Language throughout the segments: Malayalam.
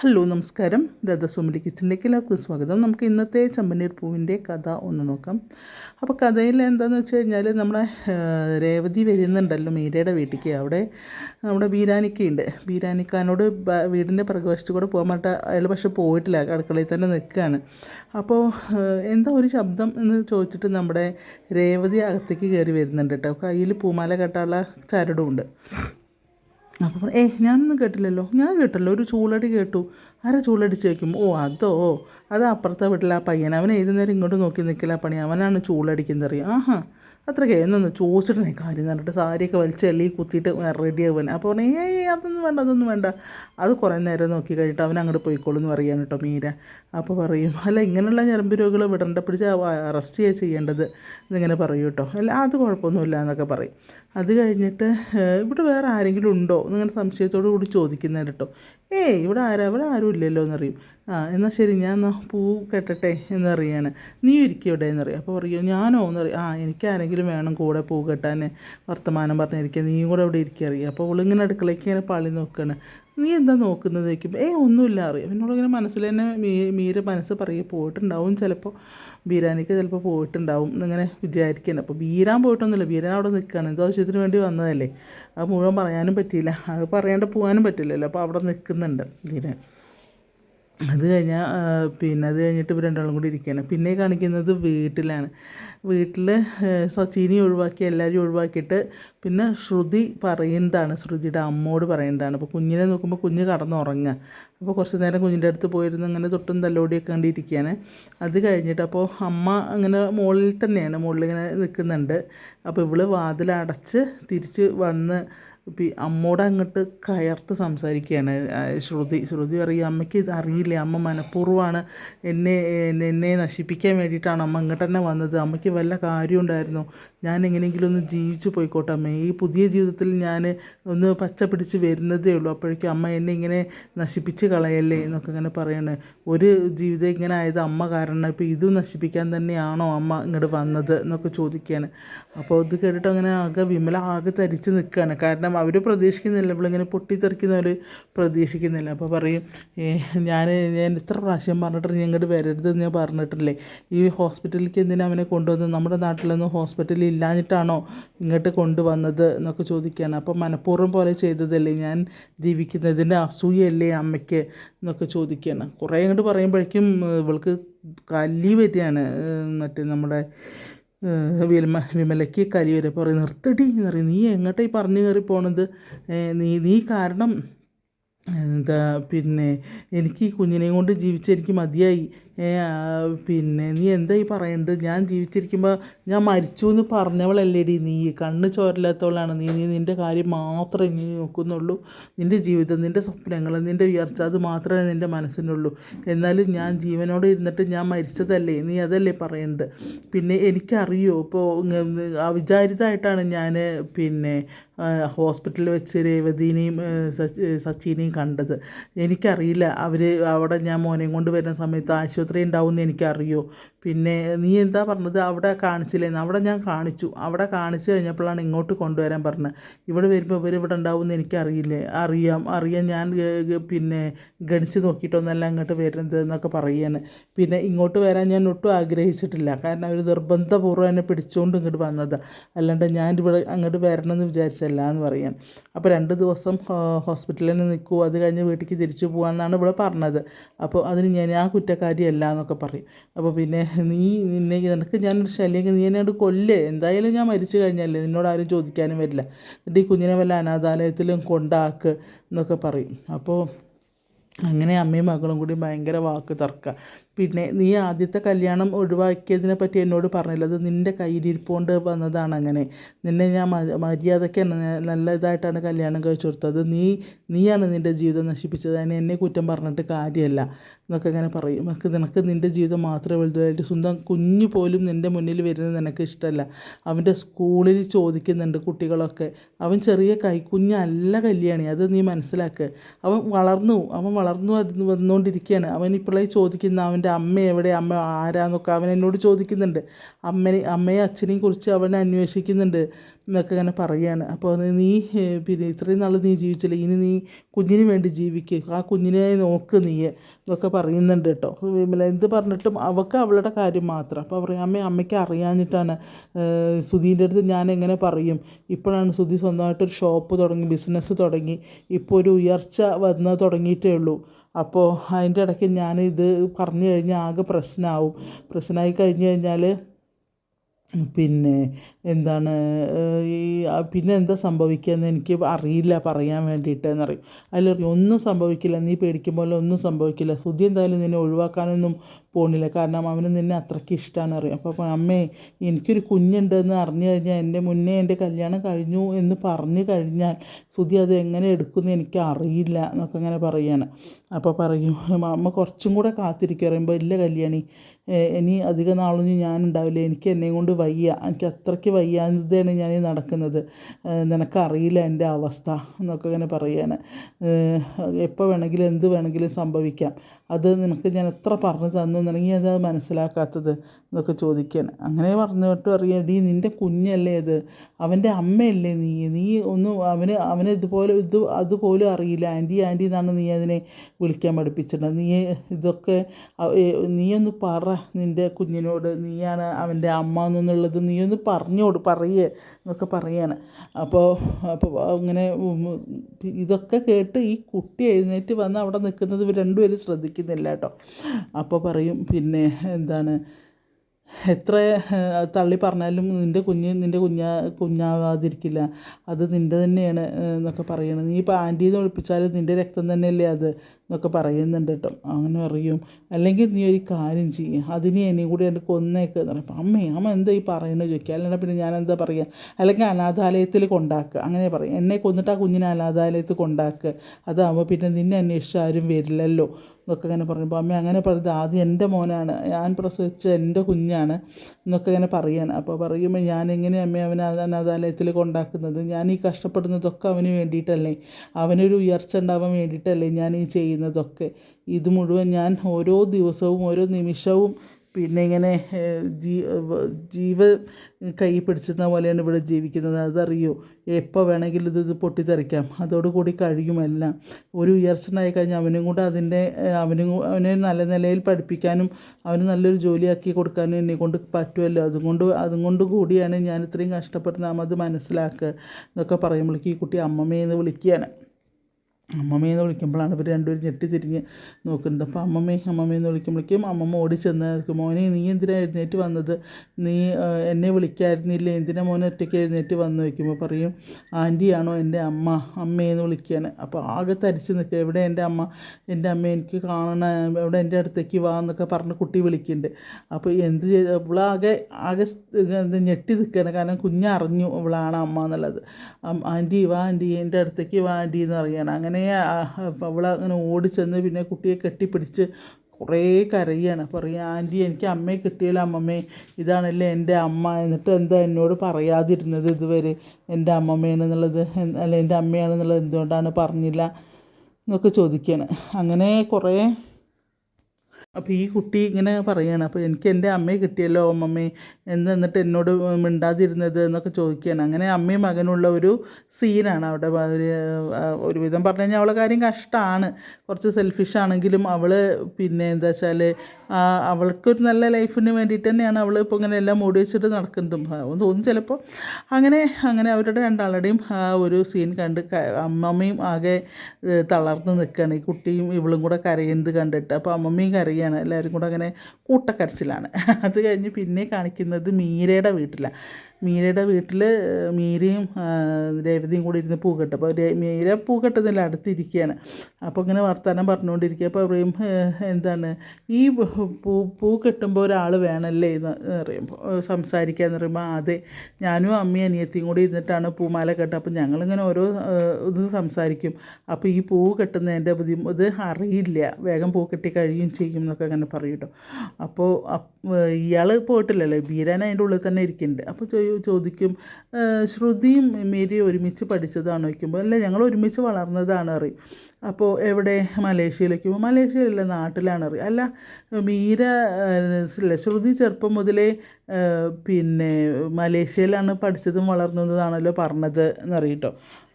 ഹലോ നമസ്കാരം. രഥസുമലി കിച്ചണിലേക്ക് എല്ലാവർക്കും സ്വാഗതം. നമുക്ക് ഇന്നത്തെ ചമ്പനീർ പൂവിന്റെ കഥ ഒന്ന് നോക്കാം. അപ്പോൾ കഥയിൽ എന്താണെന്ന് വെച്ച് കഴിഞ്ഞാൽ നമ്മളെ രേവതി വരുന്നുണ്ടല്ലോ മീരയുടെ വീട്ടിലേക്ക്. അവിടെ നമ്മുടെ ബീരാനിക്കയുണ്ട്. ബീരാനിക്കാനോട് വീടിന്റെ പ്രകവശത്ത് കൂടെ പോകാൻ പറഞ്ഞിട്ട് അയാൾ പക്ഷെ പോയിട്ടില്ല. അടുക്കളയിൽ തന്നെ നിൽക്കുകയാണ്. അപ്പോൾ എന്താ ഒരു ശബ്ദം എന്ന് ചോദിച്ചിട്ട് നമ്മുടെ രേവതി അകത്തേക്ക് കയറി വരുന്നുണ്ട് കേട്ടോ. കയ്യിൽ പൂമാല കെട്ടാനുള്ള ചരടുമുണ്ട് അപ്പോൾ ഏ ഞാനൊന്നും കേട്ടില്ലല്ലോ. ഞാൻ കേട്ടല്ലോ. ഒരു ചൂളടി കേട്ടു. ആരാ ചൂളടിച്ച് വയ്ക്കും ഓ അതോ. അത് അപ്പുറത്തെ വീട്ടിലെ ആ പയ്യൻ. അവൻ ഏത് നേരം ഇങ്ങോട്ട് നോക്കി നിൽക്കില്ല പണി? അവനാണ് ചൂളടിക്കുന്നത് അറിയാം ആഹാ. അത്രയ്ക്ക് എന്നൊന്ന് ചോദിച്ചിട്ടേ കാര്യം എന്ന് സാരിയൊക്കെ വലിച്ച് എള്ളി കുത്തിയിട്ട് റെഡി അപ്പോൾ പറഞ്ഞു ഏ അതൊന്നും വേണ്ട അതൊന്നും വേണ്ട. അത് കുറേ നേരം നോക്കി കഴിഞ്ഞിട്ട് അവൻ അങ്ങോട്ട് പോയിക്കോളും എന്ന് പറയാണ് കേട്ടോ മീര. അപ്പോൾ പറയും അല്ല ഇങ്ങനെയുള്ള ഞരമ്പ് രോഗികൾ വിടണ്ട പിടിച്ച് അറസ്റ്റ് ചെയ്യുക ചെയ്യേണ്ടത്. എന്നിങ്ങനെ പറയും കേട്ടോ. അല്ല അത് കുഴപ്പമൊന്നുമില്ല എന്നൊക്കെ പറയും. അത് കഴിഞ്ഞിട്ട് ഇവിടെ വേറെ ആരെങ്കിലും ഉണ്ടോ? എന്നിങ്ങനെ സംശയത്തോടു കൂടി ചോദിക്കുന്നത് കേട്ടോ. ഏയ് ഇവിടെ ആരാ? ഇവിടെ ആരും ഇല്ലല്ലോ എന്നറിയും. ആ എന്നാൽ ശരി ഞാൻ എന്നാൽ പൂ കെട്ടട്ടെ എന്നറിയാണ്. നീ ഇരിക്കും ഇവിടെ എന്നറിയാം. അപ്പോൾ പറയോ ഞാനോ എന്നറിയാം. ആ എനിക്ക് ആരെങ്കിലും വേണം കൂടെ പൂ കെട്ടാൻ വർത്തമാനം പറഞ്ഞിരിക്കുക നീയും കൂടെ ഇവിടെ ഇരിക്കുക അറിയാം. അപ്പോൾ അവളിങ്ങനെ അടുക്കളയ്ക്ക് ഇങ്ങനെ പാളി നോക്കുകയാണ് നീ എന്താ നോക്കുന്നത് ചോദിക്കുമ്പോൾ ഏ ഒന്നുമില്ല അറിയാം. എന്നോടിങ്ങനെ മനസ്സിൽ തന്നെ മീ മീര മനസ്സ് പറയുക പോയിട്ടുണ്ടാവും ചിലപ്പോൾ ബീരാനിക്ക് ചിലപ്പോൾ പോയിട്ടുണ്ടാവും എന്നിങ്ങനെ വിചാരിക്കുന്നത് അപ്പോൾ ബീരാൻ പോയിട്ടൊന്നുമില്ല. ബീരാൻ അവിടെ നിൽക്കുകയാണ് എന്തോ ആവശ്യത്തിന് വേണ്ടി വന്നതല്ലേ. അത് മുഴുവൻ പറയാനും പറ്റിയില്ല. അത് പറയാണ്ട് പോകാനും പറ്റില്ലല്ലോ. അപ്പോൾ അവിടെ നിൽക്കുന്നുണ്ട് ബീരാൻ. അത് കഴിഞ്ഞാൽ പിന്നെ അത് കഴിഞ്ഞിട്ട് ഇവർ രണ്ടാളും കൂടി ഇരിക്കുകയാണ് പിന്നെ കാണിക്കുന്നത് വീട്ടിലാണ്. വീട്ടിൽ സച്ചിനെ ഒഴിവാക്കി എല്ലാവരും ഒഴിവാക്കിയിട്ട് പിന്നെ ശ്രുതി പറയുന്നതാണ്. ശ്രുതിയുടെ അമ്മോട് പറയുന്നതാണ്. അപ്പോൾ കുഞ്ഞിനെ നോക്കുമ്പോൾ കുഞ്ഞ് കടന്നുറങ്ങുക. അപ്പോൾ കുറച്ച് നേരം കുഞ്ഞിന്റെ അടുത്ത് പോയിരുന്ന്. അങ്ങനെ തൊട്ടും തല്ലോടിയൊക്കെ കണ്ടിരിക്കുകയാണ്. അത് കഴിഞ്ഞിട്ട് അപ്പോൾ അമ്മ അങ്ങനെ മുകളിൽ തന്നെയാണ്. മുകളിൽ ഇങ്ങനെ നിൽക്കുന്നുണ്ട് അപ്പോൾ ഇവൾ വാതിലടച്ച് തിരിച്ച് വന്ന് അമ്മോട് അങ്ങോട്ട് കയർത്ത് സംസാരിക്കുകയാണ് ശ്രുതി ശ്രുതി പറയും അമ്മയ്ക്ക് ഇത് അറിയില്ല? അമ്മ മനഃപൂർവമാണ് എന്നെ- എന്നെ നശിപ്പിക്കാൻ വേണ്ടിയിട്ടാണ് അമ്മ ഇങ്ങോട്ട് തന്നെ വന്നത്. അമ്മയ്ക്ക് വല്ല കാര്യം ഉണ്ടായിരുന്നു. ഞാൻ എങ്ങനെയെങ്കിലും ഒന്ന് ജീവിച്ചു പോയിക്കോട്ടെ അമ്മ. ഈ പുതിയ ജീവിതത്തിൽ ഞാൻ ഒന്ന് പച്ച പിടിച്ച് വരുന്നതേ ഉള്ളൂ. അപ്പോഴേക്കും അമ്മ എന്നെ ഇങ്ങനെ നശിപ്പിച്ച് കളയല്ലേ? എന്നൊക്കെ ഇങ്ങനെ പറയാണ്. ഒരു ജീവിതം ഇങ്ങനെ ആയത് അമ്മ കാരണം ഇപ്പോൾ ഇതും നശിപ്പിക്കാൻ തന്നെയാണോ അമ്മ ഇങ്ങോട്ട് വന്നത് എന്നൊക്കെ ചോദിക്കുകയാണ് അപ്പോൾ ഇത് കേട്ടിട്ട് അങ്ങനെ ആകെ വിമല ആകെ തരിച്ച് നിൽക്കുകയാണ് കാരണം അവർ പ്രതീക്ഷിക്കുന്നില്ല. ഇവളിങ്ങനെ പൊട്ടിത്തെറിക്കുന്നവർ പ്രതീക്ഷിക്കുന്നില്ല. അപ്പോൾ പറയും ഞാൻ ഞാൻ ഇത്ര പ്രാവശ്യം പറഞ്ഞിട്ട് ഇങ്ങോട്ട് വരരുതെന്ന് ഞാൻ പറഞ്ഞിട്ടില്ലേ? ഈ ഹോസ്പിറ്റലിലേക്ക് എന്തിനാ അവനെ കൊണ്ടുവന്നത്? നമ്മുടെ നാട്ടിലൊന്നും ഹോസ്പിറ്റലിൽ ഇല്ലാഞ്ഞിട്ടാണോ ഇങ്ങോട്ട് കൊണ്ടുവന്നത്? എന്നൊക്കെ ചോദിക്കുകയാണ് അപ്പോൾ മനഃപൂർവം പോലെ ചെയ്തതല്ലേ ഞാൻ ജീവിക്കുന്നതിന്റെ അസൂയല്ലേ അമ്മയ്ക്ക് എന്നൊക്കെ ചോദിക്കുകയാണ് കുറേ അങ്ങോട്ട് പറയുമ്പോഴേക്കും ഇവൾക്ക് കല്ലി വരികയാണ്. മറ്റേ നമ്മുടെ വിമ വിമലയ്ക്ക് കലി വരെ പറയും നിർത്തടി എന്ന് പറയും. നീ എങ്ങോട്ടാ ഈ പറഞ്ഞു കയറി പോണത്? നീ നീ കാരണം എന്താ പിന്നെ എനിക്ക് ഈ കുഞ്ഞിനെയും കൊണ്ട് ജീവിച്ച് എനിക്ക് മതിയായി. പിന്നെ നീ എന്താ ഈ പറയണ്ടത് ഞാൻ ജീവിച്ചിരിക്കുമ്പോൾ ഞാൻ മരിച്ചു എന്ന് പറഞ്ഞവളല്ലേടി നീ. കണ്ണ് ചോരല്ലാത്തവളാണ് നീ. നീ നിന്റെ കാര്യം മാത്രമേ നീ നോക്കുന്നുള്ളൂ. നിന്റെ ജീവിതം നിന്റെ സ്വപ്നങ്ങൾ നിന്റെ ഉയർച്ച അത് മാത്രമേ നിന്റെ മനസ്സിനുള്ളൂ. എന്നാലും ഞാൻ ജീവനോടെ ഇരുന്നിട്ട് ഞാൻ മരിച്ചതല്ലേ? നീ അതല്ലേ പറയേണ്ടത് പിന്നെ എനിക്കറിയോ? ഇപ്പോൾ അവിചാരിതമായിട്ടാണ് ഞാൻ പിന്നെ ഹോസ്പിറ്റലിൽ വെച്ച് രേവതിനെയും സച്ചിനെയും കണ്ടത്. എനിക്കറിയില്ല. അവർ അവിടെ ഞാൻ മോനെയും കൊണ്ട് വരുന്ന സമയത്ത് ആശുപത്രി ഉണ്ടാവുമെന്ന് എനിക്കറിയോ? പിന്നെ നീ എന്താ പറഞ്ഞത്? അവിടെ കാണിച്ചില്ലേന്ന്. അവിടെ ഞാൻ കാണിച്ചു. അവിടെ കാണിച്ചു കഴിഞ്ഞപ്പോഴാണ് ഇങ്ങോട്ട് കൊണ്ടുവരാൻ പറഞ്ഞത്. ഇവിടെ വരുമ്പോൾ ഇവർ ഇവിടെ ഉണ്ടാവുമെന്ന് എനിക്കറിയില്ലേ? അറിയാം. അറിയാം ഞാൻ പിന്നെ ഗണിച്ച് നോക്കിയിട്ടൊന്നല്ല അങ്ങോട്ട് വരുന്നത് എന്നൊക്കെ പറയുകയാണ് പിന്നെ ഇങ്ങോട്ട് വരാൻ ഞാൻ ഒട്ടും ആഗ്രഹിച്ചിട്ടില്ല. കാരണം അവർ നിർബന്ധപൂർവം എന്നെ പിടിച്ചുകൊണ്ട് ഇങ്ങോട്ട് വന്നതാണ് അല്ലാണ്ട് ഞാൻ ഇവിടെ അങ്ങോട്ട് വരണമെന്ന് വിചാരിച്ചല്ല എന്ന് പറയാൻ അപ്പോൾ രണ്ട് ദിവസം ഹോസ്പിറ്റലിൽ തന്നെ നിൽക്കൂ. അത് കഴിഞ്ഞ് വീട്ടിലേക്ക് തിരിച്ചു പോകാമെന്നാണ് ഇവിടെ പറഞ്ഞത്. അപ്പോൾ അതിന് ഞാൻ ആ കുറ്റക്കാരിയല്ല എന്നൊക്കെ പറയും. അപ്പോൾ പിന്നെ നീ നിന്നെ നിനക്ക് ഞാനൊരു ശല്യം നീ എന്നോട് കൊല്ലേ. എന്തായാലും ഞാൻ മരിച്ചു കഴിഞ്ഞല്ലേ? നിന്നോട് ആരും ചോദിക്കാനും വരില്ല. എന്നിട്ട് ഈ കുഞ്ഞിനെ വല്ല അനാഥാലയത്തിലും കൊണ്ടാക്ക് എന്നൊക്കെ പറയും. അപ്പോൾ അങ്ങനെ അമ്മയും മകളും കൂടി ഭയങ്കര വാക്ക് തർക്ക. പിന്നെ നീ ആദ്യത്തെ കല്യാണം ഒഴിവാക്കിയതിനെ പറ്റി എന്നോട് പറഞ്ഞില്ല. അത് നിന്റെ കയ്യിലിരിപ്പ് കൊണ്ട് വന്നതാണ് അങ്ങനെ. നിന്നെ ഞാൻ മര്യാദയ്ക്ക് നല്ല ഇതായിട്ടാണ് കല്യാണം കഴിച്ചു കൊടുത്തത്. നീ നീയാണ് നിന്റെ ജീവിതം നശിപ്പിച്ചത്. അതിന് എന്നെ കുറ്റം പറഞ്ഞിട്ട് കാര്യമല്ല എന്നൊക്കെ ഇങ്ങനെ പറയും. നിനക്ക് നിനക്ക് നിന്റെ ജീവിതം മാത്രമേ വലുതായിട്ട് സ്വന്തം കുഞ്ഞു പോലും നിന്റെ മുന്നിൽ വരുന്നത് നിനക്ക് ഇഷ്ടമല്ല. അവന്റെ സ്കൂളിൽ ചോദിക്കുന്നുണ്ട് കുട്ടികളൊക്കെ. അവൻ ചെറിയ കൈക്കുഞ്ഞല്ല കല്യാണി. അത് നീ മനസ്സിലാക്കുക അവൻ വളർന്നു അവൻ വളർന്നു വന്നുകൊണ്ടിരിക്കുകയാണ് അവൻ ഇപ്പോഴേ ചോദിക്കുന്ന അവന്റെ അമ്മ എവിടെ? അമ്മ ആരാന്നൊക്കെ അവൻ എന്നോട് ചോദിക്കുന്നുണ്ട്. അമ്മനെ അമ്മയെ അച്ഛനെയും കുറിച്ച് അവൻ അന്വേഷിക്കുന്നുണ്ട് എന്നൊക്കെ ഇങ്ങനെ പറയാണ്. അപ്പോൾ നീ പിന്നെ ഇത്രയും നാൾ നീ ജീവിച്ചില്ല? ഇനി നീ കുഞ്ഞിന് വേണ്ടി ജീവിക്കുക ആ കുഞ്ഞിനെ നോക്ക് നീ എന്നൊക്കെ പറയുന്നുണ്ട് കേട്ടോ. വിമല എന്ത് പറഞ്ഞിട്ടും അവൾക്ക് അവളുടെ കാര്യം മാത്രം. അപ്പോൾ പറയും അമ്മ അമ്മയ്ക്ക് അറിയാഞ്ഞിട്ടാണ് സുധീന്റെ അടുത്ത് ഞാൻ എങ്ങനെ പറയും. ഇപ്പോഴാണ് സുധി സ്വന്തമായിട്ടൊരു ഷോപ്പ് തുടങ്ങി ബിസിനസ് തുടങ്ങി. ഇപ്പോൾ ഒരു ഉയർച്ച വന്ന് തുടങ്ങിയിട്ടേ ഉള്ളൂ. അപ്പോൾ അതിന്റെ ഇടയ്ക്ക് ഇത് പറഞ്ഞു കഴിഞ്ഞാൽ ആകെ പ്രശ്നമാവും പ്രശ്നമായി കഴിഞ്ഞ് കഴിഞ്ഞാൽ പിന്നെ എന്താണ് ഈ പിന്നെ എന്താ സംഭവിക്കുകയെന്ന് എനിക്ക് അറിയില്ല പറയാൻ വേണ്ടിയിട്ട് എന്നറിയും അതിൽ ഒന്നും സംഭവിക്കില്ല നീ പേടിക്കുമ്പോൾ ഒന്നും സംഭവിക്കില്ല. സുധി എന്തായാലും നിന്നെ ഒഴിവാക്കാനൊന്നും പോണില്ല. കാരണം അവന് നിന്നെ അത്രയ്ക്ക് ഇഷ്ടമാണ് അറിയും അപ്പോൾ അമ്മേ എനിക്കൊരു കുഞ്ഞുണ്ടെന്ന് അറിഞ്ഞു കഴിഞ്ഞാൽ എന്റെ മുന്നേ എന്റെ കല്യാണം കഴിഞ്ഞു എന്ന് പറഞ്ഞു കഴിഞ്ഞാൽ സുധി അത് എങ്ങനെ എടുക്കുമെന്ന് എനിക്ക് അറിയില്ല എന്നൊക്കെ അങ്ങനെ പറയുകയാണ് അപ്പോൾ പറയും അമ്മ കുറച്ചും കൂടെ കാത്തിരിക്കുക പറയുമ്പോൾ ഇല്ല കല്യാണി ഇനി അധിക നാളൊന്നും ഞാനുണ്ടാവില്ല എനിക്ക് എന്നെയും കൊണ്ട് വയ്യ. എനിക്ക് അത്രയ്ക്ക് വയ്യാതെയാണ് ഞാൻ നടക്കുന്നത്. നിനക്കറിയില്ല എന്റെ അവസ്ഥ എന്നൊക്കെ ഇങ്ങനെ പറയാണ്. എപ്പോൾ വേണമെങ്കിലും എന്ത് വേണമെങ്കിലും സംഭവിക്കാം. അത് നിനക്ക് ഞാൻ എത്ര പറഞ്ഞു തന്നു നിനക്ക് അത് മനസ്സിലാക്കാത്തത്? എന്നൊക്കെ ചോദിക്കാൻ അങ്ങനെ പറഞ്ഞിട്ട് അറിയാം ഡീ നിന്റെ കുഞ്ഞല്ലേ അത് അവന്റെ അമ്മയല്ലേ നീ? നീ ഒന്നും അവന് അവന് ഇതുപോലെ ഇത് അതുപോലും അറിയില്ല. ആന്റി ആന്റി എന്നാണ് നീ അതിനെ വിളിക്കാൻ പഠിപ്പിച്ചിട്ടുണ്ട് നീ ഇതൊക്കെ നീ ഒന്ന് പറ നിന്റെ കുഞ്ഞിനോട്. നീയാണ് അവന്റെ അമ്മ എന്നുള്ളത് നീ ഒന്ന് പറഞ്ഞോട് പറയേ എന്നൊക്കെ പറയാണ്. അപ്പോൾ അപ്പോൾ അങ്ങനെ ഇതൊക്കെ കേട്ട് ഈ കുട്ടി എഴുന്നേറ്റ് വന്ന് അവിടെ നിൽക്കുന്നത് ഇവർ രണ്ടുപേരും ശ്രദ്ധിക്കുന്നില്ല കേട്ടോ. അപ്പോൾ പറയും പിന്നെ എന്താണ് എത്ര തള്ളി പറഞ്ഞാലും നിന്റെ കുഞ്ഞ് നിന്റെ കുഞ്ഞാ കുഞ്ഞാവാതിരിക്കില്ല. അത് നിന്റെ തന്നെയാണ് എന്നൊക്കെ പറയണം നീ ഇപ്പോൾ ആന്റീന്ന് ഒളിപ്പിച്ചാലും നിന്റെ രക്തം തന്നെയല്ലേ അത് എന്നൊക്കെ പറയുന്നുണ്ട് കേട്ടോ. അങ്ങനെ പറയും. അല്ലെങ്കിൽ നീ ഒരു കാര്യം ചെയ്യും. അതിനെ എന്നെയും കൂടി എന്റെ കൊന്നേക്ക് എന്ന് പറയുമ്പോൾ അമ്മേ അമ്മ എന്താ ഈ പറയണത് ചോദിക്കുക. അല്ലാണ്ട് പിന്നെ ഞാൻ എന്താ പറയുക അല്ലെങ്കിൽ അനാഥാലയത്തിൽ കൊണ്ടാക്കുക. അങ്ങനെ പറയും. എന്നെ കൊന്നിട്ട് ആ കുഞ്ഞിനെ അനാഥാലയത്തിൽ കൊണ്ടാക്കുക. അതാകുമ്പോൾ പിന്നെ നിന്നെ അന്വേഷിച്ച് ആരും വരില്ലല്ലോ. എന്നൊക്കെ ഇങ്ങനെ പറയുമ്പോൾ അമ്മ അങ്ങനെ പറഞ്ഞത് ആദ്യം എന്റെ മോനാണ് ഞാൻ പ്രസവിച്ച എന്റെ കുഞ്ഞാണ് എന്നൊക്കെ ഇങ്ങനെ പറയാണ്. അപ്പോൾ പറയുമ്പോൾ ഞാൻ എങ്ങനെ അമ്മ അവനെ അനാഥാലയത്തിൽ കൊണ്ടാക്കുന്നത്? ഞാൻ ഈ കഷ്ടപ്പെടുന്നതൊക്കെ അവന് വേണ്ടിയിട്ടല്ലേ? അവനൊരു ഉയർച്ച ഉണ്ടാവാൻ വേണ്ടിയിട്ടല്ലേ ഞാൻ ഈ ചെയ്യുന്നതൊക്കെ? ഇത് മുഴുവൻ ഞാൻ ഓരോ ദിവസവും ഓരോ നിമിഷവും പിന്നെ ഇങ്ങനെ ജീ വ- ജീവ കൈ പിടിച്ചിരുന്ന പോലെയാണ് ഇവിടെ ജീവിക്കുന്നത്. അതറിയോ? എപ്പോൾ വേണമെങ്കിലും ഇത് ഇത് പൊട്ടിത്തെറിക്കാം. അതോടുകൂടി കഴിയുമെല്ലാം ഒരു ഉയർച്ച ഉണ്ടായി കഴിഞ്ഞാൽ അവനും കൂടെ അതിന്റെ അവനും അവനെ നല്ല നിലയിൽ പഠിപ്പിക്കാനും അവന് നല്ലൊരു ജോലിയാക്കി കൊടുക്കാനും എന്നെ കൊണ്ട് പറ്റുമല്ലോ. അതുകൊണ്ട് അതും കൊണ്ട് കൂടിയാണ് ഞാൻ ഇത്രയും കഷ്ടപ്പെട്ട് നാം അത് മനസ്സിലാക്കുക എന്നൊക്കെ പറയുമ്പോഴേക്ക് ഈ കുട്ടി അമ്മമ്മയെന്ന് വിളിക്കുകയാണ്. അമ്മമ്മയെന്ന് വിളിക്കുമ്പോഴാണ് ഇവർ രണ്ടുപേരും ഞെട്ടി തിരിഞ്ഞ് നോക്കുന്നത്. അപ്പോൾ അമ്മമ്മേ എന്ന് വിളിക്കുമ്പോഴേക്കും അമ്മമ്മ ഓടി ചെന്ന് മോനെ നീ എന്തിനാണ് എഴുന്നേറ്റ് വന്നത്? നീ എന്നെ വിളിക്കായിരുന്നില്ല? എന്തിനാ മോനെ ഒറ്റയ്ക്ക് എഴുന്നേറ്റ് വന്ന്? വയ്ക്കുമ്പോൾ പറയും ആന്റിയാണോ എന്റെ അമ്മ? അമ്മയെന്ന് വിളിക്കുകയാണ് അപ്പോൾ ആകെ തരിച്ച് നിൽക്കുക. എവിടെ എന്റെ അമ്മ? എന്റെ അമ്മ എനിക്ക് കാണണ എവിടെ എന്റെ അടുത്തേക്ക് വാ എന്നൊക്കെ പറഞ്ഞ് കുട്ടി വിളിക്കുന്നുണ്ട്. അപ്പോൾ എന്ത് ചെയ്ത് ഇവളാകെ ആകെ ഞെട്ടി നിൽക്കുകയാണ്. കാരണം കുഞ്ഞറിഞ്ഞു ഇവളാണ് അമ്മ എന്നുള്ളത്. ആന്റി വാ ആന്റി എന്റെ അടുത്തേക്ക് വാ ആന്റി എന്ന് അറിയാൻ അങ്ങനെ അവൾ അങ്ങനെ ഓടിച്ചെന്ന് പിന്നെ കുട്ടിയെ കെട്ടിപ്പിടിച്ച് കുറേ കരയാണ്. പറയും ആന്റി എനിക്ക് അമ്മയെ കിട്ടിയല്ലോ അമ്മമ്മേ. ഇതാണല്ലേ എന്റെ അമ്മ. എന്നിട്ട് എന്താ എന്നോട് പറയാതിരുന്നത് ഇതുവരെ? എന്റെ അമ്മമ്മയാണെന്നുള്ളത് അല്ല എന്റെ അമ്മയാണെന്നുള്ളത് എന്തുകൊണ്ടാണ് പറഞ്ഞില്ല? എന്നൊക്കെ ചോദിക്കുകയാണ് അങ്ങനെ കുറേ അപ്പോൾ ഈ കുട്ടി ഇങ്ങനെ പറയുകയാണ് അപ്പോൾ എനിക്ക് എന്റെ അമ്മയെ കിട്ടിയല്ലോ അമ്മമ്മേ എന്ന് എന്നിട്ട് എന്നോട് മിണ്ടാതിരുന്നത് എന്നൊക്കെ ചോദിക്കുകയാണ്. അങ്ങനെ അമ്മയും മകനുള്ള ഒരു സീനാണ് അവിടെ ഒരു ഒരുവിധം പറഞ്ഞു കഴിഞ്ഞാൽ അവളെ കാര്യം കഷ്ടമാണ് കുറച്ച് സെൽഫിഷ് ആണെങ്കിലും അവൾ പിന്നെ എന്താ വെച്ചാൽ അവൾക്കൊരു നല്ല ലൈഫിന് വേണ്ടിയിട്ട് തന്നെയാണ് അവൾ ഇപ്പോൾ ഇങ്ങനെ എല്ലാം മൂടി വെച്ചിട്ട് നടക്കുന്നതും. തോന്നും ചിലപ്പോൾ അങ്ങനെ അങ്ങനെ അവരുടെ രണ്ടാളുടെയും ആ ഒരു സീൻ കണ്ട് അമ്മമ്മയും ആകെ തളർന്ന് നിൽക്കുകയാണ് ഈ കുട്ടിയും ഇവളും കൂടെ കരയുന്നത് കണ്ടിട്ട്. അപ്പോൾ അമ്മമ്മയും കരയാണ് എല്ലാവരും കൂടെ അങ്ങനെ കൂട്ടക്കരച്ചിലാണ്. അത് കഴിഞ്ഞ് പിന്നെ കാണിക്കുന്നത് മീരയുടെ വീട്ടിലാണ്. മീരയുടെ വീട്ടിൽ മീരയും രേവതിയും കൂടി ഇരുന്ന് പൂ കെട്ടും അപ്പോൾ മീര പൂ കെട്ടുന്നില്ല അടുത്തിരിക്കുകയാണ് അപ്പോൾ ഇങ്ങനെ വർത്തമാനം പറഞ്ഞുകൊണ്ടിരിക്കുക. അപ്പോൾ പറയും എന്താണ് ഈ പൂ പൂ കെട്ടുമ്പോൾ ഒരാൾ വേണമല്ലേ എന്ന് പറയുമ്പോൾ സംസാരിക്കുക എന്ന് പറയുമ്പോൾ അതെ ഞാനും അമ്മയും അനിയത്തിയും കൂടി ഇരുന്നിട്ടാണ് പൂമാല കെട്ടുക. അപ്പോൾ ഞങ്ങളിങ്ങനെ ഓരോ ഇത് സംസാരിക്കും. അപ്പോൾ ഈ പൂ കെട്ടുന്നതിന്റെ ബുദ്ധി ഇത് അറിയില്ല. വേഗം പൂ കെട്ടി കഴിയും ചെയ്യും എന്നൊക്കെ അങ്ങനെ പറയും കേട്ടോ. അപ്പോൾ ഇയാൾ പോയിട്ടില്ലല്ലോ. ബീരാൻ അതിന്റെ ഉള്ളിൽ തന്നെ ഇരിക്കുന്നുണ്ട്. അപ്പോൾ ചോദിക്കും "ഏഹ്, ശ്രുതിയും മേരിയും ഒരുമിച്ച് പഠിച്ചതാണോ? ചോദിക്കുമ്പോൾ അല്ല ഞങ്ങൾ ഒരുമിച്ച് വളർന്നതാണ് അറിയും അപ്പോൾ എവിടെ? മലേഷ്യയിലേക്ക് പോകും മലേഷ്യയിലല്ല നാട്ടിലാണ് അറിയുക അല്ല മീര ശ്രുതി ചെറുപ്പം മുതലേ പിന്നെ മലേഷ്യയിലാണ് പഠിച്ചതും വളർന്നതാണല്ലോ പറഞ്ഞത് എന്നറിയട്ടോ.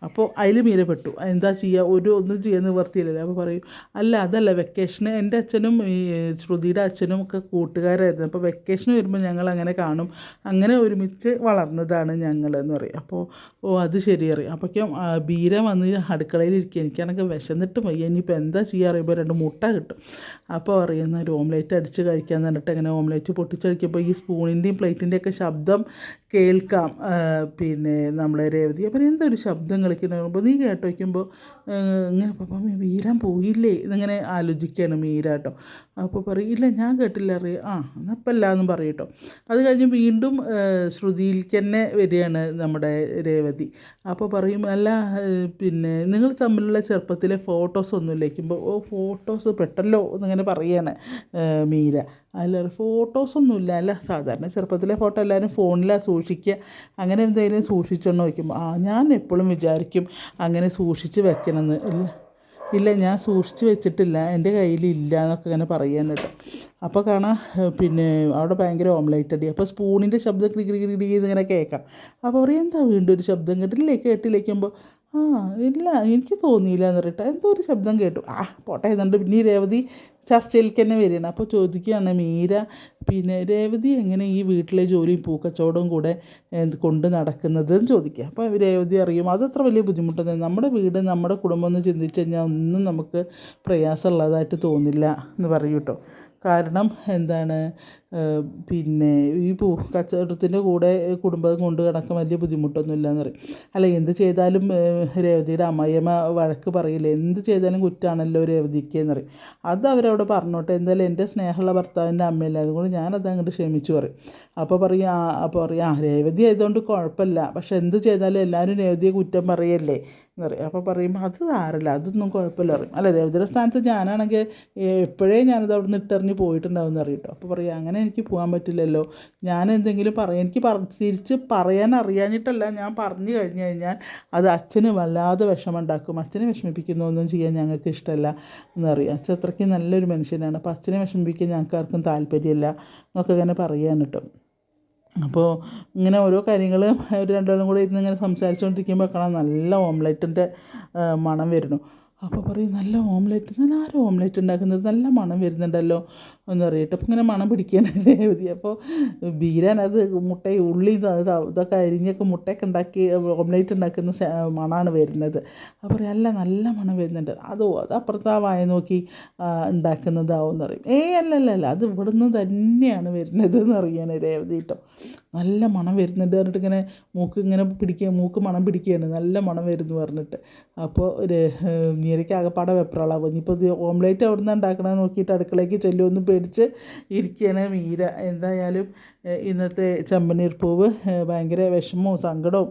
അപ്പോൾ അതിൽ മീര പെട്ടു എന്താ ചെയ്യുക ഒരു ഒന്നും ചെയ്യാൻ നിവർത്തിയില്ലല്ലോ. അപ്പോൾ പറയും അല്ല അതല്ല വെക്കേഷന് എന്റെ അച്ഛനും ഈ ശ്രുതിയുടെ അച്ഛനും ഒക്കെ കൂട്ടുകാരായിരുന്നു. അപ്പോൾ വെക്കേഷൻ വരുമ്പോൾ ഞങ്ങൾ അങ്ങനെ കാണും. അങ്ങനെ ഒരുമിച്ച് വളർന്നതാണ് ഞങ്ങൾ എന്ന് പറയും. അപ്പോൾ ഓ അത് ശരി അറിയാം അപ്പോഴേക്കും ബീര വന്ന് അടുക്കളയിൽ ഇരിക്കുക. എനിക്കാണെങ്കിൽ വിശന്നിട്ട് വയ്യ. ഇനിയിപ്പോൾ എന്താ ചെയ്യുക അറിയുമ്പോൾ രണ്ട് മുട്ട കിട്ടും. അപ്പോൾ അറിയുന്ന ഒരു ഓംലേറ്റ് അടിച്ച് കഴിക്കാൻ എന്നിട്ട് അങ്ങനെ ഓംലേറ്റ് പൊട്ടിച്ചടിക്കുമ്പോൾ ഈ സ്പൂണിന്റെയും പ്ലേറ്റിന്റെയൊക്കെ ശബ്ദം കേൾക്കാം. പിന്നെ നമ്മളെ രേവതി അപ്പം എന്തൊരു ശബ്ദം ശബ്ദം കളിക്കുന്നത് നീ കേട്ടോ വയ്ക്കുമ്പോൾ ഇങ്ങനെ പപ്പം വീരാൻ പോയില്ലേ? എന്നിങ്ങനെ ആലോചിക്കുകയാണ് മീര കേട്ടോ അപ്പോൾ പറയും ഇല്ല ഞാൻ കേട്ടില്ല അറിയാം ആ അല്ല എന്നും പറയട്ടോ അത് കഴിഞ്ഞ് വീണ്ടും ശ്രുതിയിൽ തന്നെ വരികയാണ് നമ്മുടെ രേവതി. അപ്പോൾ പറയും അല്ല പിന്നെ നിങ്ങൾ തമ്മിലുള്ള ചെറുപ്പത്തിലെ ഫോട്ടോസ് ഒന്നും ഇല്ലേക്കുമ്പോൾ ഓ ഫോട്ടോസ് പെട്ടല്ലോ എന്നിങ്ങനെ പറയാണ് മീര. അല്ല ഫോട്ടോസൊന്നുമില്ല അല്ല? സാധാരണ ചെറുപ്പത്തിലെ ഫോട്ടോ എല്ലാവരും ഫോണിലാണ് സൂക്ഷിക്കുക. അങ്ങനെ എന്തെങ്കിലും സൂക്ഷിച്ചോണ്ട് വയ്ക്കുമ്പോൾ ആ ഞാൻ എപ്പോഴും വിചാരിക്കും അങ്ങനെ സൂക്ഷിച്ച് വെക്കണമെന്ന് ഇല്ല ഇല്ല ഞാൻ സൂക്ഷിച്ച് വെച്ചിട്ടില്ല എന്റെ കയ്യിലില്ല എന്നൊക്കെ ഇങ്ങനെ പറയാൻ കേട്ടോ. അപ്പോൾ കാണാം പിന്നെ അവിടെ ഭയങ്കര ഓംലൈറ്റ് അടി. അപ്പോൾ സ്പൂണിന്റെ ശബ്ദം കിടി കിടി കിടി കേൾക്കാം. അപ്പോൾ പറയും എന്താ വീണ്ടും ഒരു ശബ്ദം കേട്ടില്ലേ കേട്ടില്ലേക്കുമ്പോൾ ആ ഇല്ല എനിക്ക് തോന്നിയില്ല എന്ന് പറഞ്ഞിട്ട്. എന്തോ ഒരു ശബ്ദം കേട്ടു. ആ പോട്ടെ എന്നുണ്ട് പിന്നെ ഈ രേവതി ചർച്ചയിലേക്ക് തന്നെ വരികയാണ്. അപ്പോൾ ചോദിക്കുകയാണ് മീര പിന്നെ രേവതി എങ്ങനെ ഈ വീട്ടിലെ ജോലിയും പൂക്കച്ചവടവും കൂടെ കൊണ്ട് നടക്കുന്നത് എന്ന് ചോദിക്കുക. അപ്പോൾ രേവതി അറിയും അതത്ര വലിയ ബുദ്ധിമുട്ടൊന്നും നമ്മുടെ വീട് നമ്മുടെ കുടുംബം എന്ന് ചിന്തിച്ച് കഴിഞ്ഞാൽ ഒന്നും നമുക്ക് പ്രയാസമുള്ളതായിട്ട് തോന്നില്ല എന്ന് പറയൂട്ടോ കേട്ടോ. കാരണം എന്താണ് പിന്നെ ഈ പൂ കച്ചവടത്തിന്റെ കൂടെ കുടുംബം കൊണ്ട് കിടക്കാൻ വലിയ ബുദ്ധിമുട്ടൊന്നുമില്ല ഇല്ലയെന്ന് പറയും. അല്ല എന്ത് ചെയ്താലും രേവതിയുടെ അമ്മയമ്മ വഴക്ക് പറയില്ല. എന്ത് ചെയ്താലും കുറ്റാണല്ലോ രേവതിക്ക് എന്ന് പറയും. അത് അവരവിടെ പറഞ്ഞോട്ടെ. എന്തായാലും എന്റെ സ്നേഹമുള്ള ഭർത്താവിന്റെ അമ്മയല്ല അതുകൊണ്ട് ഞാനത് അങ്ങോട്ട് ക്ഷമിച്ചു പറയും. അപ്പോൾ പറയും അപ്പോൾ പറയും ആ രേവതി ആയതുകൊണ്ട് കുഴപ്പമില്ല. പക്ഷെ എന്ത് ചെയ്താലും എല്ലാവരും രേവതിയെ കുറ്റം പറയല്ലേ? എന്ന് പറയും അപ്പോൾ പറയും അത് സാരമില്ല അതൊന്നും കുഴപ്പമില്ല പറയും. അല്ല രേവതിയുടെ സ്ഥാനത്ത് ഞാനാണെങ്കിൽ എപ്പോഴേ ഞാനത് അവിടെ നിന്ന് ഇട്ടെറിഞ്ഞ് പോയിട്ടുണ്ടാവും എന്ന് അറിയട്ടോ. അപ്പോൾ പറയും അങ്ങനെ എനിക്ക് പോകാൻ പറ്റില്ലല്ലോ. ഞാൻ എന്തെങ്കിലും പറയാം എനിക്ക് പറ തിരിച്ച് പറയാൻ അറിയാഞ്ഞിട്ടല്ല ഞാൻ പറഞ്ഞു കഴിഞ്ഞു കഴിഞ്ഞാൽ അത് അച്ഛന് വല്ലാതെ വിഷമമുണ്ടാക്കും. അച്ഛനെ വിഷമിപ്പിക്കുന്ന ഒന്നും ചെയ്യാൻ ഞങ്ങൾക്ക് ഇഷ്ടമല്ല എന്നറിയാം. അച്ഛൻ അത്രയ്ക്ക് നല്ലൊരു മനുഷ്യനാണ്. അപ്പോൾ അച്ഛനെ വിഷമിപ്പിക്കാൻ ഞങ്ങൾക്ക് ആർക്കും താല്പര്യമില്ല എന്നൊക്കെ ഇങ്ങനെ പറയാൻ കേട്ടോ. അപ്പോൾ ഇങ്ങനെ ഓരോ കാര്യങ്ങൾ ഒരു രണ്ടാളും കൂടെ ഇരുന്ന് ഇങ്ങനെ സംസാരിച്ചുകൊണ്ടിരിക്കുമ്പോൾ കാണാൻ നല്ല ഓംലെറ്റിന്റെ മണം വരുന്നു. അപ്പോൾ പറയും നല്ല ഓംലെറ്റ് ആരും ഓംലെറ്റ് ഉണ്ടാക്കുന്നത്? നല്ല മണം വരുന്നുണ്ടല്ലോ. എന്ന് പറയട്ടെ. അപ്പോൾ ഇങ്ങനെ മണം പിടിക്കുകയാണ് രേവതി അപ്പോൾ ബീരാൻ അത് മുട്ട ഉള്ളി ഇത് ഇത് ഇതൊക്കെ അരിഞ്ഞൊക്കെ മുട്ടയൊക്കെ ഉണ്ടാക്കി ഓംലേറ്റ് ഉണ്ടാക്കുന്ന മണമാണ് വരുന്നത്. അപ്പോൾ അല്ല നല്ല മണം വരുന്നുണ്ട്. അതോ അത് അപ്പുറത്ത് ആ വായ നോക്കി ഉണ്ടാക്കുന്നതാവും എന്ന് പറയും. ഏ അല്ല അല്ല അല്ല. അത് ഇവിടുന്ന് തന്നെയാണ് വരുന്നത് എന്ന് അറിയാണ് രേവതി നല്ല മണം വരുന്നുണ്ട് പറഞ്ഞിട്ട് ഇങ്ങനെ മൂക്ക് ഇങ്ങനെ പിടിക്കുക മൂക്ക് മണം പിടിക്കുകയാണ്. നല്ല മണം വരുന്നു പറഞ്ഞിട്ട്. അപ്പോൾ ഒരു നീരയ്ക്ക് ആകെപ്പാടെ വെപ്രാളാവും ഇനിയിപ്പോൾ ഓംലേറ്റ് അവിടെ നിന്ന് ഉണ്ടാക്കണമെന്ന് നോക്കിയിട്ട് അടുക്കളയ്ക്ക് ചെല്ലുമെന്ന് പേടിച്ച് ഇരിക്കുകയാണ് മീര. എന്തായാലും ഇന്നത്തെ ചെമ്പനീർ പൂവ് ഭയങ്കര വിഷമവും സങ്കടവും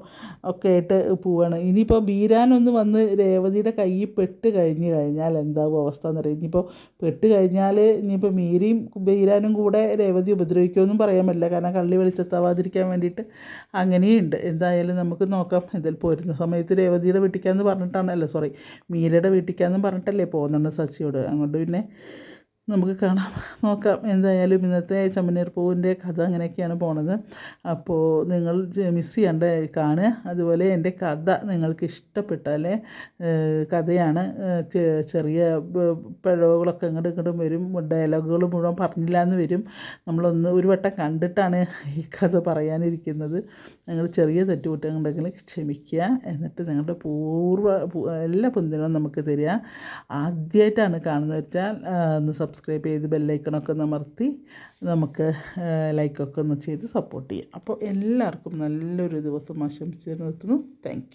ഒക്കെ ആയിട്ട് പോവാണ്. ഇനിയിപ്പോൾ ബീരാനൊന്ന് വന്ന് രേവതിയുടെ കയ്യിൽ പെട്ട് കഴിഞ്ഞ് കഴിഞ്ഞാൽ എന്താകും അവസ്ഥ എന്നറിയാം ഇനിയിപ്പോൾ പെട്ട് കഴിഞ്ഞാൽ ഇനിയിപ്പോൾ മീരയും ബീരാനും കൂടെ രേവതി ഉപദ്രവിക്കുമെന്നും പറയാൻ പറ്റില്ല. കാരണം കള്ളി വെളിച്ചത്താവാതിരിക്കാൻ വേണ്ടിയിട്ട് അങ്ങനെയുണ്ട്. എന്തായാലും നമുക്ക് നോക്കാം. ഇതിൽ പോരുന്ന സമയത്ത് രേവതിയുടെ വീട്ടിക്കാന്ന് പറഞ്ഞിട്ടാണല്ലോ. സോറി മീരയുടെ വീട്ടിക്കാന്ന് പറഞ്ഞിട്ടല്ലേ പോകുന്നുണ്ട് സച്ചിയോട്. അങ്ങോട്ട് പിന്നെ നമുക്ക് കാണാം. നോക്കാം. എന്തായാലും ഇന്നത്തെ ചമ്മനീർ പൂവിന്റെ കഥ അങ്ങനെയൊക്കെയാണ് പോണത്. അപ്പോൾ നിങ്ങൾ മിസ് ചെയ്യേണ്ട കാണുക. അതുപോലെ എന്റെ കഥ നിങ്ങൾക്ക് ഇഷ്ടപ്പെട്ടാലേ കഥയാണ് ചെറിയ പിഴവുകളൊക്കെ ഇങ്ങോട്ടും ഇങ്ങോട്ടും വരും. ഡയലോഗുകൾ മുഴുവൻ പറഞ്ഞില്ല എന്ന് വരും. നമ്മളൊന്ന് ഒരു വട്ടം കണ്ടിട്ടാണ് ഈ കഥ പറയാനിരിക്കുന്നത്. നിങ്ങൾ ചെറിയ തെറ്റുകുറ്റങ്ങളുണ്ടെങ്കിൽ ക്ഷമിക്കുക. എന്നിട്ട് നിങ്ങളുടെ പൂർവ എല്ലാ പിന്തുണയും നമുക്ക് തരിക. ആദ്യമായിട്ടാണ് കാണുന്നത്. വെച്ചാൽ ഒന്ന് സബ്സ്ക്രൈബ് ചെയ്ത് ബെല്ലൈക്കണൊക്കെ ഒന്ന് അമർത്തി നമുക്ക് ലൈക്കൊക്കെ ഒന്ന് ചെയ്ത് സപ്പോർട്ട് ചെയ്യാം. അപ്പോൾ എല്ലാവർക്കും നല്ലൊരു ദിവസം ആശംസിച്ച് നിർത്തുന്നു താങ്ക്